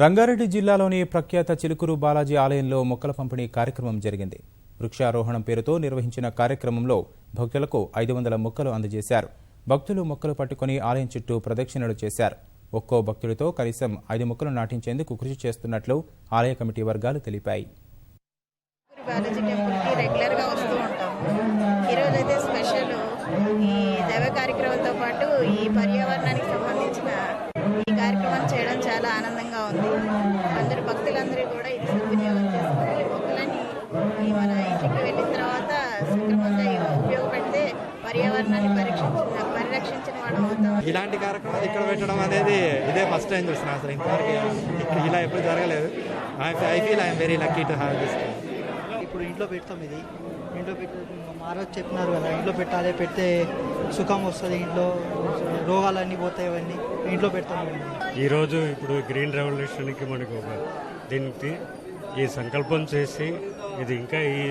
రంగారెడ్డి జిల్లాలోని ప్రఖ్యాత చిలుకూరు బాలాజీ ఆలయంలో మొక్కల పంపిణీ కార్యక్రమం జరిగింది. వృక్షారోహణం పేరుతో నిర్వహించిన కార్యక్రమంలో భక్తులకు ఐదు వందల మొక్కలు అందజేశారు. భక్తులు మొక్కలు పట్టుకుని ఆలయం చుట్టూ ప్రదక్షిణలు చేశారు. ఒక్కో భక్తుడితో కనీసం ఐదు మొక్కలు నాటించేందుకు కృషి చేస్తున్నట్లు ఆలయ కమిటీ వర్గాలు తెలిపాయి. స్పెషల్ ఈ దైవ కార్యక్రమంతో పాటు ఈ పర్యావరణానికి సంబంధించిన ఈ కార్యక్రమం చేయడం చాలా ఆనందంగా ఉంది. అందరు భక్తులందరూ కూడా ఇది సద్వినియోగం చేసుకుని మొక్కలని మన ఇంటికి వెళ్ళిన తర్వాత సక్రమంగా ఇవి ఉపయోగపెడితే పర్యావరణాన్ని పరిరక్షించిన పరిరక్షించిన వాడు అవుతాం. ఇలాంటి కార్యక్రమాలు ఇక్కడ పెట్టడం అనేది ఇదే ఫస్ట్ టైం చూస్తున్నాను అసలు ఇంతవరకు ఇక్కడ ఇలా ఎప్పుడు జరగలేదు. I feel I'm very lucky to have this ఇప్పుడు ఇంట్లో పెడతాం ఇది. ఇంట్లో పెట్టి మహారాజ్ చెప్పినారు కదా ఇంట్లో పెట్టాలి పెడితే సుఖం వస్తుంది ఇంట్లో రోగాలన్నీ పోతాయి అవన్నీ ఇంట్లో పెడతాం ఈరోజు ఇప్పుడు గ్రీన్ రెవల్యూషన్కి మనకు ఒక దీనికి ఈ సంకల్పం చేసి ఇది ఇంకా ఈ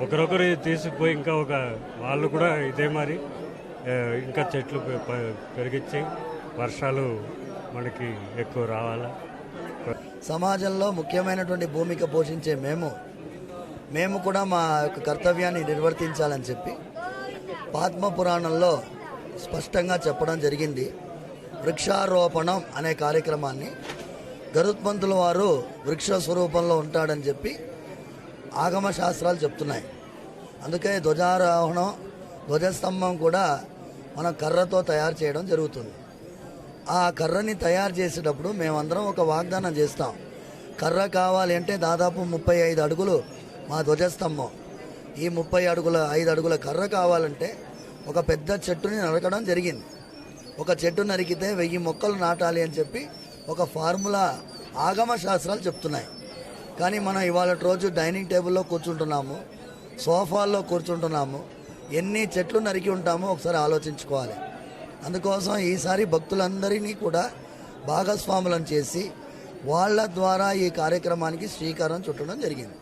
ఒకరొకరు తీసుకుపోయి ఇంకా ఒక వాళ్ళు కూడా ఇదే మరి ఇంకా చెట్లు పెరిగించి వర్షాలు మనకి ఎక్కువ రావాలా. సమాజంలో ముఖ్యమైనటువంటి భూమిక పోషించే మేము మేము కూడా మా యొక్క కర్తవ్యాన్ని నిర్వర్తించాలని చెప్పి పాత్మ పురాణంలో స్పష్టంగా చెప్పడం జరిగింది. వృక్షారోపణం అనే కార్యక్రమాన్ని గరుత్మంతుల వారు వృక్ష స్వరూపంలో ఉంటాడని చెప్పి ఆగమ శాస్త్రాలు చెప్తున్నాయి. అందుకే ధ్వజారోహణం ధ్వజస్తంభం కూడా మనం కర్రతో తయారు చేయడం జరుగుతుంది. ఆ కర్రని తయారు చేసేటప్పుడు మేమందరం ఒక వాగ్దానం చేస్తాం. కర్ర కావాలి అంటే దాదాపు ముప్పై ఐదు అడుగులు మా ధ్వజస్తంభం. ఈ ముప్పై అడుగుల ఐదు అడుగుల కర్ర కావాలంటే ఒక పెద్ద చెట్టుని నరకడం జరిగింది. ఒక చెట్టు నరికితే వెయ్యి మొక్కలు నాటాలి అని చెప్పి ఒక ఫార్ములా ఆగమ శాస్త్రాలు చెప్తున్నాయి. కానీ మనం ఇవాళ రోజు డైనింగ్ టేబుల్లో కూర్చుంటున్నాము సోఫాల్లో కూర్చుంటున్నాము ఎన్ని చెట్లు నరికి ఉంటామో ఒకసారి ఆలోచించుకోవాలి. అందుకోసం ఈసారి భక్తులందరినీ కూడా భాగస్వాములను చేసి వాళ్ళ ద్వారా ఈ కార్యక్రమానికి శ్రీకారం చుట్టడం జరిగింది.